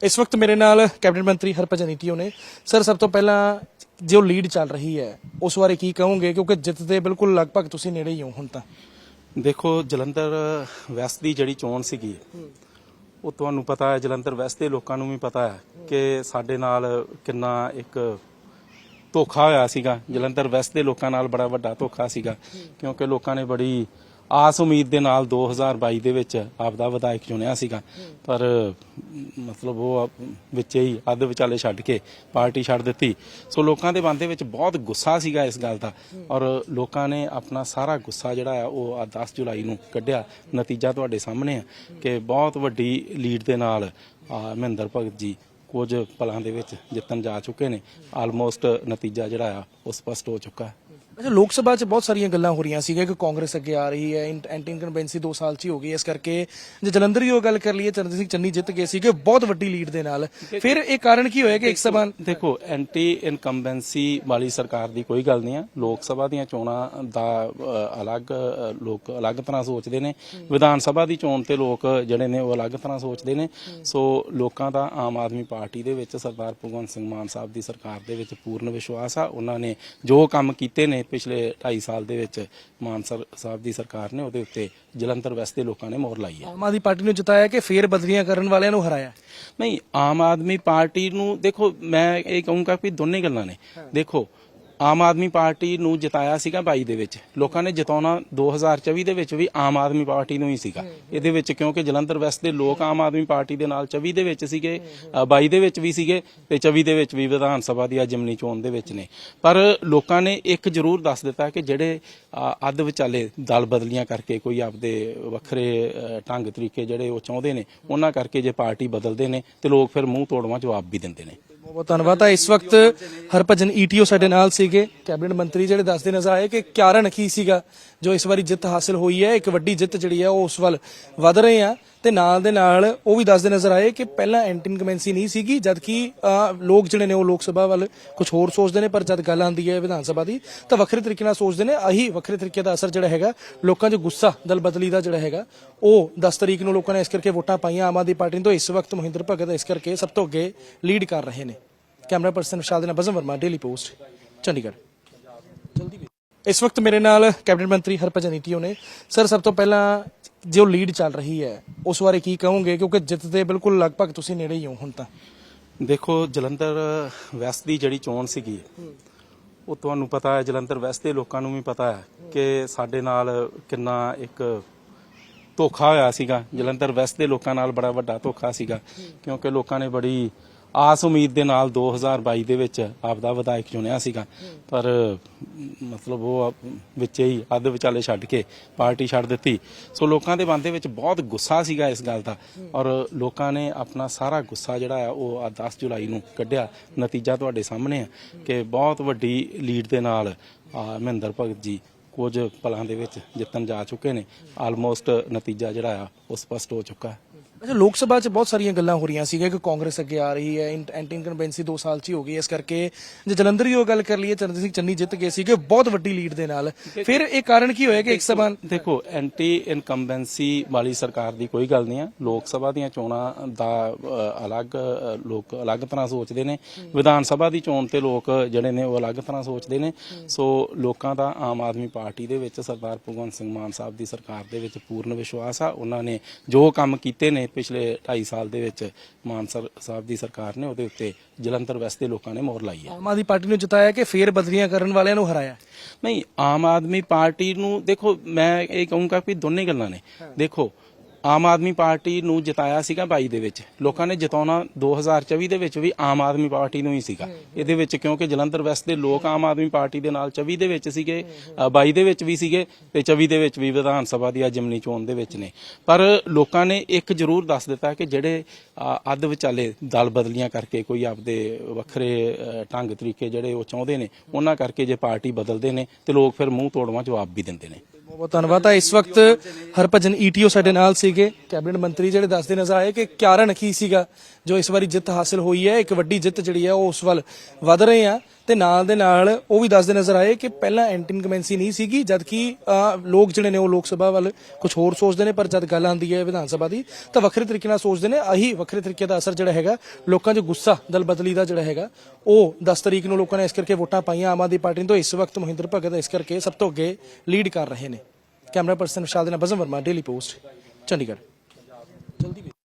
ਇਸ ਵਕਤ ਮੇਰੇ ਨਾਲ ਕੈਬਨਿਟ ਮੰਤਰੀ ਹਰਭਜਨ ਈਟੀਓ ਨੇ ਸਰ, ਸਭ ਤੋਂ ਪਹਿਲਾਂ ਜੋ ਲੀਡ ਚੱਲ ਰਹੀ ਹੈ, ਉਸ ਬਾਰੇ ਕੀ ਕਹੋਗੇ? ਕਿਉਂਕਿ ਜਿੱਤ ਦੇ ਬਿਲਕੁਲ ਲਗਭਗ ਤੁਸੀਂ ਨੇੜੇ ਹੀ ਹੋ ਹੁਣ ਤਾਂ। ਦੇਖੋ, ਜਲੰਧਰ ਵੈਸਟ ਦੀ ਜਿਹੜੀ ਚੋਣ ਸੀਗੀ, ਉਹ ਤੁਹਾਨੂੰ ਪਤਾ ਹੈ, ਜਲੰਧਰ ਵੈਸਟ ਦੇ ਲੋਕਾਂ ਨੂੰ ਵੀ ਪਤਾ ਹੈ ਕਿ ਸਾਡੇ ਨਾਲ ਕਿੰਨਾ ਇੱਕ ਧੋਖਾ ਹੋਇਆ ਸੀਗਾ। ਜਲੰਧਰ ਵੈਸਟ ਦੇ ਲੋਕਾਂ ਨਾਲ ਬੜਾ ਵੱਡਾ ਧੋਖਾ ਸੀਗਾ, ਕਿਉਂਕਿ ਲੋਕਾਂ ਨੇ ਬੜੀ ਆਸ ਉਮੀਦ ਦੇ ਨਾਲ 2022 ਦੇ ਵਿੱਚ ਆਪਦਾ ਵਿਧਾਇਕ ਚੁਣਿਆ ਸੀਗਾ। ਪਰ, ਮਤਲਬ ਉਹ ਵਿੱਚ ਹੀ ਅੱਧ ਵਿਚਾਲੇ ਛੱਡ ਕੇ ਪਾਰਟੀ ਛੱਡ ਦਿੱਤੀ। ਸੋ ਲੋਕਾਂ ਦੇ ਮਨ ਦੇ ਵਿੱਚ ਬਹੁਤ ਗੁੱਸਾ ਸੀਗਾ ਇਸ ਗੱਲ ਦਾ। ਔਰ ਲੋਕਾਂ ਨੇ ਆਪਣਾ ਸਾਰਾ ਗੁੱਸਾ ਜਿਹੜਾ ਆ, ਉਹ ਆ 10 ਜੁਲਾਈ ਨੂੰ ਕੱਢਿਆ। ਨਤੀਜਾ ਤੁਹਾਡੇ ਸਾਹਮਣੇ ਆ ਕਿ ਬਹੁਤ ਵੱਡੀ ਲੀਡ ਦੇ ਨਾਲ ਮਹਿੰਦਰ ਭਗਤ ਜੀ ਕੁਝ ਪਲਾਂ ਦੇ ਵਿੱਚ ਜਿੱਤਣ ਜਾ ਚੁੱਕੇ ਨੇ। ਆਲਮੋਸਟ ਨਤੀਜਾ ਜਿਹੜਾ ਆ, ਉਹ ਸਪਸ਼ਟ ਹੋ ਚੁੱਕਾ। ਹੈ ਅੱਛਾ ਲੋਕ ਸਭਾ 'ਚ ਬਹੁਤ ਸਾਰੀਆਂ ਗੱਲਾਂ ਹੋ ਰਹੀਆਂ ਸੀਗੀਆਂ। ਕਿ ਕਾਂਗਰਸ ਅੱਗੇ ਆ ਰਹੀ ਹੈ ਐਂਟੀ ਇਨਕੰਬੈਂਸੀ 2 ਸਾਲ 'ਚ ਹੀ ਹੋ ਗਈ। ਇਸ ਕਰਕੇ ਜੇ ਜਲੰਧਰ ਦੀ ਉਹ ਗੱਲ ਕਰ ਲਈਏ ਚਰਨਜੀਤ ਸਿੰਘ ਚੰਨੀ ਜਿੱਤ ਗਏ ਸੀਗੇ ਬਹੁਤ ਵੱਡੀ ਲੀਡ ਦੇ ਨਾਲ। ਫਿਰ ਇਹ ਕਾਰਨ ਕੀ ਹੋਇਆ ਕਿ ਇੱਕ ਸਭਾ ਦੇਖੋ ਐਂਟੀ ਇਨਕੰਬੈਂਸੀ ਵਾਲੀ ਸਰਕਾਰ ਦੀ ਕੋਈ ਗੱਲ ਨਹੀਂ ਆ। ਲੋਕ ਸਭਾ ਦੀਆਂ ਚੋਣਾਂ ਦਾ ਅਲੱਗ ਲੋਕ ਅਲੱਗ ਤਰ੍ਹਾਂ ਸੋਚਦੇ ਨੇ। ਵਿਧਾਨ ਸਭਾ ਦੀ ਚੋਣ ਤੇ ਲੋਕ ਜਿਹੜੇ ਨੇ ਉਹ ਅਲੱਗ ਤਰ੍ਹਾਂ ਸੋਚਦੇ ਨੇ। ਸੋ ਲੋਕਾਂ ਦਾ ਆਮ ਆਦਮੀ ਪਾਰਟੀ ਦੇ ਵਿੱਚ ਸਰਦਾਰ ਭਗਵੰਤ ਸਿੰਘ ਮਾਨ ਸਾਹਿਬ ਦੀ ਸਰਕਾਰ ਦੇ ਵਿੱਚ ਪੂਰਨ ਵਿਸ਼ਵਾਸ ਆ। ਉਹਨਾਂ ਨੇ ਜੋ ਕੰਮ ਕੀਤੇ ਨੇ ਪਿਛਲੇ 2.5 ਸਾਲ ਦੇ ਵਿੱਚ ਮਾਨ ਸਰ- ਸਾਹਿਬ ਦੀ ਸਰਕਾਰ ਨੇ ਉਹਦੇ ਉੱਤੇ ਜਲੰਧਰ ਵੈਸਟ ਦੇ ਲੋਕਾਂ ਨੇ ਮੋਹਰ ਲਾਈ ਹੈ। ਆਮ ਆਦਮੀ ਪਾਰਟੀ ਨੂੰ ਜਿਤਾਇਆ ਕਿ ਫੇਰ ਬਦਲੀਆਂ ਕਰਨ ਵਾਲਿਆਂ ਨੂੰ ਹਰਾਇਆ? ਨਹੀਂ ਆਮ ਆਦਮੀ ਪਾਰਟੀ ਨੂੰ ਦੇਖੋ ਮੈਂ ਇਹ ਕਹੂੰਗਾ ਕਿ ਦੋਨੇ ਗੱਲਾਂ ਨੇ। ਦੇਖੋ ਆਮ ਆਦਮੀ ਪਾਰਟੀ ਨੂੰ ਜਿਤਾਇਆ ਸੀਗਾ 22 ਦੇ ਵਿੱਚ। ਲੋਕਾਂ ਨੇ ਜਿਤਾਉਣਾ 2024 ਦੇ ਵਿੱਚ ਵੀ ਆਮ ਆਦਮੀ ਪਾਰਟੀ ਨੂੰ ਹੀ ਸੀਗਾ। ਇਹਦੇ ਵਿੱਚ ਕਿਉਂਕਿ ਜਲੰਧਰ ਵੈਸਟ ਦੇ ਲੋਕ ਆਮ ਆਦਮੀ ਪਾਰਟੀ ਦੇ ਨਾਲ 24 ਦੇ ਵਿੱਚ ਸੀਗੇ ਅ, 22 ਦੇ ਵਿੱਚ ਵੀ ਸੀਗੇ ਤੇ 24 ਦੇ ਵਿੱਚ ਵੀ ਵਿਧਾਨ ਸਭਾ ਦੀ ਜਿਮਨੀ ਚੋਣ ਦੇ ਵਿੱਚ ਨੇ। ਪਰ ਲੋਕਾਂ ਨੇ ਇੱਕ ਜ਼ਰੂਰ ਦੱਸ ਦਿੱਤਾ ਕਿ ਜਿਹੜੇ ਅੱਧ ਵਿਚਾਲੇ ਦਲ ਬਦਲੀਆਂ ਕਰਕੇ ਕੋਈ ਆਪਦੇ ਵੱਖਰੇ ਢੰਗ ਤਰੀਕੇ ਜਿਹੜੇ ਉਹ ਚਾਹੁੰਦੇ ਨੇ ਉਹਨਾਂ ਕਰਕੇ ਜੇ ਪਾਰਟੀ ਬਦਲਦੇ ਨੇ ਤੇ ਲੋਕ ਫਿਰ ਮੂੰਹ ਤੋੜਵਾ ਜਵਾਬ ਵੀ ਦਿੰਦੇ ਨੇ। ਬਹੁਤ ਬਹੁਤ ਧੰਨਵਾਦ। ਆ ਇਸ ਵਕਤ ਹਰਭਜਨ ਈਟੀਓ ਸਾਡੇ ਨਾਲ ਸੀਗੇ। ਕੈਬਨਿਟ ਮੰਤਰੀ ਜਿਹੜੇ ਦੱਸਦੇ ਨਜ਼ਰ ਆਏ ਕਿ ਕਾਰਨ ਕੀ ਸੀਗਾ, ਜੋ ਇਸ ਵਾਰੀ ਜਿੱਤ ਹਾਸਲ ਹੋਈ ਹੈ। ਇੱਕ ਵੱਡੀ ਜਿੱਤ ਜਿਹੜੀ ਹੈ, ਉਹ ਉਸ ਵੱਲ ਵਧ ਰਹੇ ਆ। ਤੇ ਨਾਲ ਦੇ ਨਾਲ ਉਹ ਵੀ ਦੱਸਦੇ ਨਜ਼ਰ ਆਏ ਕਿ ਪਹਿਲਾਂ ਐਂਟੀ ਇਨਕਮੈਂਸੀ ਨਹੀਂ ਸੀਗੀ ਜਦ ਕਿ ਲੋਕ ਜਿਹੜੇ ਨੇ ਉਹ ਲੋਕ ਸਭਾ ਵੱਲ ਕੁਝ ਹੋਰ ਸੋਚਦੇ ਨੇ, ਪਰ ਜਦ ਗੱਲ ਆਉਂਦੀ ਹੈ ਵਿਧਾਨ ਸਭਾ ਦੀ, ਤਾਂ ਵੱਖਰੇ ਤਰੀਕੇ ਨਾਲ ਸੋਚਦੇ ਨੇ। ਆਹੀ ਵੱਖਰੇ ਤਰੀਕੇ ਦਾ ਅਸਰ ਜਿਹੜਾ ਹੈਗਾ, ਲੋਕਾਂ 'ਚ ਗੁੱਸਾ, ਦਲ ਬਦਲੀ ਦਾ ਜਿਹੜਾ ਹੈਗਾ, ਉਹ 10 ਤਰੀਕ ਨੂੰ ਲੋਕਾਂ ਨੇ ਇਸ ਕਰਕੇ ਵੋਟਾਂ ਪਾਈਆਂ ਆਮ ਆਦਮੀ ਪਾਰਟੀ ਨੂੰ ਇਸ ਵਕਤ ਮਹਿੰਦਰ ਭਗਤ ਇਸ ਕਰਕੇ ਸਭ ਤੋਂ ਅੱਗੇ ਲੀਡ ਕਰ ਰਹੇ ਨੇ। ਕੈਮਰਾ ਪਰਸਨ ਵਿਸ਼ਾਲ ਦੇ ਨਾਲ ਬਜ਼ਮ ਵਰਮਾ ਡੇਲੀ ਪੋਸਟ ਚੰਡੀਗੜ੍ਹ। ਇਸ ਵਕਤ ਮੇਰੇ ਨਾਲ ਕੈਬਨਿਟ ਮੰਤਰੀ ਹਰਭਜਨ ਈਟੀਓ ਨੇ। ਸਰ, ਸਭ ਤੋਂ ਪਹਿਲਾਂ ਜੋ ਲੀਡ ਚੱਲ ਰਹੀ ਹੈ, ਉਸ ਬਾਰੇ ਕੀ ਕਹੋਗੇ? ਕਿਉਂਕਿ ਜਿੱਤ ਦੇ ਬਿਲਕੁਲ ਲਗਭਗ ਤੁਸੀਂ ਨੇੜੇ ਹੀ ਹੋ ਹੁਣ ਤਾਂ। ਦੇਖੋ, ਜਲੰਧਰ ਵੈਸਟ ਦੀ ਜਿਹੜੀ ਚੋਣ ਸੀਗੀ, ਉਹ ਤੁਹਾਨੂੰ ਪਤਾ ਹੈ, ਜਲੰਧਰ ਵੈਸਟ ਦੇ ਲੋਕਾਂ ਨੂੰ ਵੀ ਪਤਾ ਹੈ ਕਿ ਸਾਡੇ ਨਾਲ ਕਿੰਨਾ ਇੱਕ ਧੋਖਾ ਹੋਇਆ ਸੀਗਾ। ਜਲੰਧਰ ਵੈਸਟ ਦੇ ਲੋਕਾਂ ਨਾਲ ਬੜਾ ਵੱਡਾ ਧੋਖਾ ਸੀਗਾ, ਕਿਉਂਕਿ ਲੋਕਾਂ ਨੇ ਬੜੀ ਆਸ ਉਮੀਦ ਦੇ ਨਾਲ 2022 ਦੇ ਵਿੱਚ ਆਪਦਾ ਵਿਧਾਇਕ ਚੁਣਿਆ ਸੀਗਾ। ਪਰ ਮਤਲਬ ਉਹ ਵਿੱਚ ਹੀ ਅੱਧ ਵਿਚਾਲੇ ਛੱਡ ਕੇ ਪਾਰਟੀ ਛੱਡ ਦਿੱਤੀ। ਸੋ ਲੋਕਾਂ ਦੇ ਮਨ ਦੇ ਵਿੱਚ ਬਹੁਤ ਗੁੱਸਾ ਸੀਗਾ ਇਸ ਗੱਲ ਦਾ। ਔਰ ਲੋਕਾਂ ਨੇ ਆਪਣਾ ਸਾਰਾ ਗੁੱਸਾ ਜਿਹੜਾ ਆ ਉਹ ਆ 10 ਜੁਲਾਈ ਨੂੰ ਕੱਢਿਆ। ਨਤੀਜਾ ਤੁਹਾਡੇ ਸਾਹਮਣੇ ਆ ਕਿ ਬਹੁਤ ਵੱਡੀ ਲੀਡ ਦੇ ਨਾਲ ਮਹਿੰਦਰ ਭਗਤ ਜੀ ਕੁਝ ਪਲਾਂ ਦੇ ਵਿੱਚ ਜਿੱਤਣ ਜਾ ਚੁੱਕੇ ਨੇ। ਆਲਮੋਸਟ ਨਤੀਜਾ ਜਿਹੜਾ ਆ ਉਹ ਸਪਸ਼ਟ ਹੋ ਚੁੱਕਾ। ਹੈ ਅੱਛਾ ਲੋਕ ਸਭਾ 'ਚ ਬਹੁਤ ਸਾਰੀਆਂ ਗੱਲਾਂ ਹੋ ਰਹੀਆਂ ਸੀਗੀਆਂ ਕਿ ਕਾਂਗਰਸ ਅੱਗੇ ਆ ਰਹੀ ਹੈ ਐਂਟੀ ਇਨਕੰਬੈਂਸੀ 2 ਸਾਲ 'ਚ ਹੀ ਹੋ ਗਈ ਇਸ ਕਰਕੇ। ਜੇ ਜਲੰਧਰ ਦੀ ਉਹ ਗੱਲ ਕਰ ਲਈਏ ਚਰਨਜੀਤ ਸਿੰਘ ਚੰਨੀ ਜਿੱਤ ਗਏ ਸੀਗੇ ਬਹੁਤ ਵੱਡੀ ਲੀਡ ਦੇ ਨਾਲ। ਫਿਰ ਇਹ ਕਾਰਨ ਕੀ ਹੋਇਆ ਕਿ ਇੱਕ ਸਭਾ ਦੇਖੋ ਐਂਟੀ ਇਨਕੰਬੈਂਸੀ ਵਾਲੀ ਸਰਕਾਰ ਦੀ ਕੋਈ ਗੱਲ ਨਹੀਂ ਆ। ਲੋਕ ਸਭਾ ਦੀਆਂ ਚੋਣਾਂ ਦਾ ਅਲੱਗ ਲੋਕ ਅਲੱਗ ਤਰ੍ਹਾਂ ਸੋਚਦੇ ਨੇ। ਵਿਧਾਨ ਸਭਾ ਦੀ ਚੋਣ ਤੇ ਲੋਕ ਜਿਹੜੇ ਨੇ ਉਹ ਅਲੱਗ ਤਰ੍ਹਾਂ ਸੋਚਦੇ ਨੇ। ਸੋ ਲੋਕਾਂ ਦਾ ਆਮ ਆਦਮੀ ਪਾਰਟੀ ਦੇ ਵਿੱਚ ਸਰਦਾਰ ਭਗਵੰਤ ਸਿੰਘ ਮਾਨ ਸਾਹਿਬ ਦੀ ਸਰਕਾਰ ਦੇ ਵਿੱਚ ਪੂਰਨ ਵਿਸ਼ਵਾਸ ਆ। ਉਹਨਾਂ ਨੇ ਜੋ ਕੰਮ ਕੀਤੇ ਨੇ ਪਿਛਲੇ 2.5 ਸਾਲ ਦੇ ਵਿੱਚ ਮਾਨ ਸਰ- ਸਾਹਿਬ ਦੀ ਸਰਕਾਰ ਨੇ ਉਹਦੇ ਉੱਤੇ ਜਲੰਧਰ ਵੈਸਟ ਦੇ ਲੋਕਾਂ ਨੇ ਮੋਹਰ ਲਾਈ ਹੈ। ਆਮ ਆਦਮੀ ਪਾਰਟੀ ਨੂੰ ਜਿਤਾਇਆ ਕਿ ਫੇਰ ਬਦਲੀਆਂ ਕਰਨ ਵਾਲਿਆਂ ਨੂੰ ਹਰਾਇਆ? ਨਹੀਂ ਆਮ ਆਦਮੀ ਪਾਰਟੀ ਨੂੰ ਦੇਖੋ ਮੈਂ ਇਹ ਕਹੂੰਗਾ ਕਿ ਦੋਨੇ ਗੱਲਾਂ ਨੇ। ਦੇਖੋ ਆਮ ਆਦਮੀ ਪਾਰਟੀ ਨੂੰ ਜਿਤਾਇਆ ਸੀਗਾ 22 ਦੇ ਵਿੱਚ। ਲੋਕਾਂ ਨੇ ਜਿਤਾਉਣਾ 2024 ਦੇ ਵਿੱਚ ਵੀ ਆਮ ਆਦਮੀ ਪਾਰਟੀ ਨੂੰ ਹੀ ਸੀਗਾ। ਇਹਦੇ ਵਿੱਚ ਕਿਉਂਕਿ ਜਲੰਧਰ ਵੈਸਟ ਦੇ ਲੋਕ ਆਮ ਆਦਮੀ ਪਾਰਟੀ ਦੇ ਨਾਲ 24 ਦੇ ਵਿੱਚ ਸੀਗੇ ਅ, 22 ਦੇ ਵਿੱਚ ਵੀ ਸੀਗੇ ਤੇ 24 ਦੇ ਵਿੱਚ ਵੀ ਵਿਧਾਨ ਸਭਾ ਦੀ ਜਿਮਨੀ ਚੋਣ ਦੇ ਵਿੱਚ ਨੇ। ਪਰ ਲੋਕਾਂ ਨੇ ਇੱਕ ਜ਼ਰੂਰ ਦੱਸ ਦਿੱਤਾ ਕਿ ਜਿਹੜੇ ਅੱਧ ਵਿਚਾਲੇ ਦਲ ਬਦਲੀਆਂ ਕਰਕੇ ਕੋਈ ਆਪਦੇ ਵੱਖਰੇ ਢੰਗ ਤਰੀਕੇ ਜਿਹੜੇ ਉਹ ਚਾਹੁੰਦੇ ਨੇ ਉਹਨਾਂ ਕਰਕੇ ਜੇ ਪਾਰਟੀ ਬਦਲਦੇ ਨੇ ਤੇ ਲੋਕ ਫਿਰ ਮੂੰਹ ਤੋੜਵਾ ਜਵਾਬ ਵੀ ਦਿੰਦੇ ਨੇ। ਬਹੁਤ ਧੰਨਵਾਦ। ਆ ਇਸ ਵਕਤ ਹਰਭਜਨ ਈਟੀਓ ਸਾਡੇ ਨਾਲ ਸੀਗੇ। ਕੈਬਨਿਟ ਮੰਤਰੀ ਜਿਹੜੇ ਦੱਸਦੇ ਨਜ਼ਰ ਆਏ ਕਿ ਕਾਰਨ ਕੀ ਸੀਗਾ, ਜੋ ਇਸ ਵਾਰੀ ਜਿੱਤ ਹਾਸਲ ਹੋਈ ਹੈ, ਇੱਕ ਵੱਡੀ ਜਿੱਤ ਜਿਹੜੀ ਹੈ, ਉਹ ਉਸ ਵੱਲ ਵਧ ਰਹੇ ਆ। ਤੇ ਨਾਲ ਦੇ ਨਾਲ ਉਹ ਵੀ ਦੱਸਦੇ ਨਜ਼ਰ ਆਏ ਕਿ ਪਹਿਲਾਂ ਐਂਟੀ ਇਨਕਮੈਂਸੀ ਨਹੀਂ ਸੀਗੀ ਜਦ ਕਿ ਲੋਕ ਜਿਹੜੇ ਨੇ ਉਹ ਲੋਕ ਸਭਾ ਵੱਲ ਕੁਝ ਹੋਰ ਸੋਚਦੇ ਨੇ, ਪਰ ਜਦ ਗੱਲ ਆਉਂਦੀ ਹੈ ਵਿਧਾਨ ਸਭਾ ਦੀ, ਤਾਂ ਵੱਖਰੇ ਤਰੀਕੇ ਨਾਲ ਸੋਚਦੇ ਨੇ। ਆਹੀ ਵੱਖਰੇ ਤਰੀਕੇ ਦਾ ਅਸਰ ਜਿਹੜਾ ਹੈਗਾ, ਲੋਕਾਂ 'ਚ ਗੁੱਸਾ ਦਲ ਬਦਲੀ ਦਾ ਜਿਹੜਾ ਹੈਗਾ, ਉਹ 10 ਤਰੀਕ ਨੂੰ ਲੋਕਾਂ ਨੇ ਇਸ ਕਰਕੇ ਵੋਟਾਂ ਪਾਈਆਂ ਆਮ ਆਦਮੀ ਪਾਰਟੀ ਨੂੰ ਇਸ ਵਕਤ ਮਹਿੰਦਰ ਭਗਤ ਇਸ ਕਰਕੇ ਸਭ ਤੋਂ ਅੱਗੇ ਲੀਡ ਕਰ ਰਹੇ ਨੇ। ਕੈਮਰਾ ਪਰਸਨ ਵਿਸ਼ਾਲ ਦੇ ਨਾਲ ਬਜ਼ਮ ਵਰਮਾ ਡੇਲੀ ਪੋਸਟ ਚੰਡੀਗੜ੍ਹ।